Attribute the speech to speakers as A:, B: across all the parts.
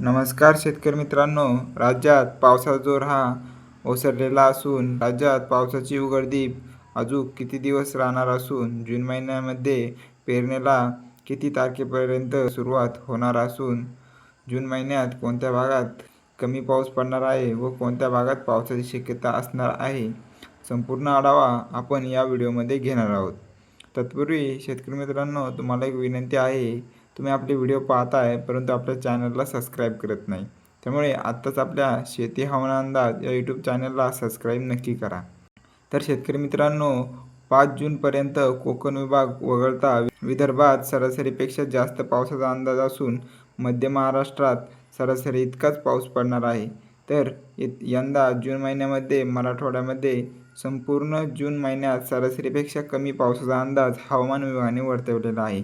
A: नमस्कार शेतकरी मित्रांनो. राज्यात पावसाचा जोर हा ओसरलेला असून राज्यात पावसाची उघडदीप अजून किती दिवस राहणार असून जून महिन्यामध्ये पेरणीला किती तारखेपर्यंत सुरुवात होणार असून जून महिन्यात कोणत्या भागात कमी पाऊस पडणार आहे व कोणत्या भागात पावसाची शक्यता असणार आहे? संपूर्ण आढावा आपण या व्हिडिओमध्ये घेणार आहोत. तत्पूर्वी शेतकरी मित्रांनो तुम्हाला एक विनंती आहे तुम्ही आपले व्हिडिओ पाहताय परंतु आपल्या चॅनलला सबस्क्राईब करत नाही. त्यामुळे आत्ताच आपल्या शेती हवामान अंदाज या यूट्यूब चॅनलला सबस्क्राईब नक्की करा. तर शेतकरी मित्रांनो पाच जूनपर्यंत कोकण विभाग वगळता विदर्भात सरासरीपेक्षा जास्त पावसाचा अंदाज असून मध्य महाराष्ट्रात सरासरी इतकाच पाऊस पडणार आहे. तर य- यंदा जून महिन्यामध्ये मराठवाड्यामध्ये संपूर्ण जून महिन्यात सरासरीपेक्षा कमी पावसाचा अंदाज हवामान विभागाने वर्तवलेला आहे.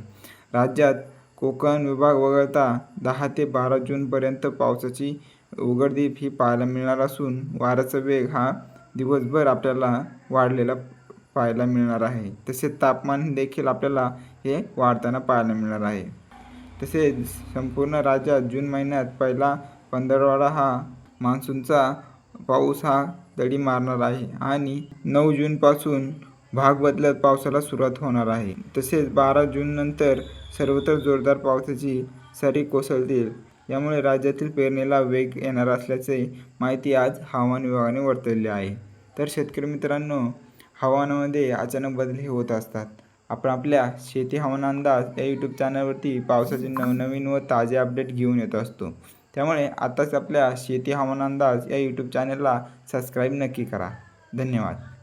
A: राज्यात कोकण विभाग वगळता दहा ते बारा जूनपर्यंत पावसाची उघडदीप ही पाहायला मिळणार असून वाऱ्याचा वेग हा दिवसभर आपल्याला वाढलेला पाहायला मिळणार आहे. तसेच तापमान देखील आपल्याला हे वाढताना पाहायला मिळणार आहे. तसेच संपूर्ण राज्यात जून महिन्यात पहिला पंधरवाडा हा मान्सूनचा पाऊस हा दडी मारणार आहे आणि नऊ जूनपासून भाग बदलत पावसाला सुरुवात होणार आहे. तसेच बारा जूननंतर सर्वत्र जोरदार पावसाची सरी कोसळतील. यामुळे राज्यातील पेरणीला वेग येणार असल्याचे माहिती आज हवामान विभागाने वर्तवली आहे. तर शेतकरी मित्रांनो हवामानामध्ये अचानक बदल हे होत असतात. आपण आपल्या शेती हवामान अंदाज या यूट्यूब चॅनलवरती पावसाचे नवनवीन व ताजे अपडेट घेऊन येत असतो. त्यामुळे आताच आपल्या शेती हवामान अंदाज या यूट्यूब चॅनलला सबस्क्राईब नक्की करा. धन्यवाद.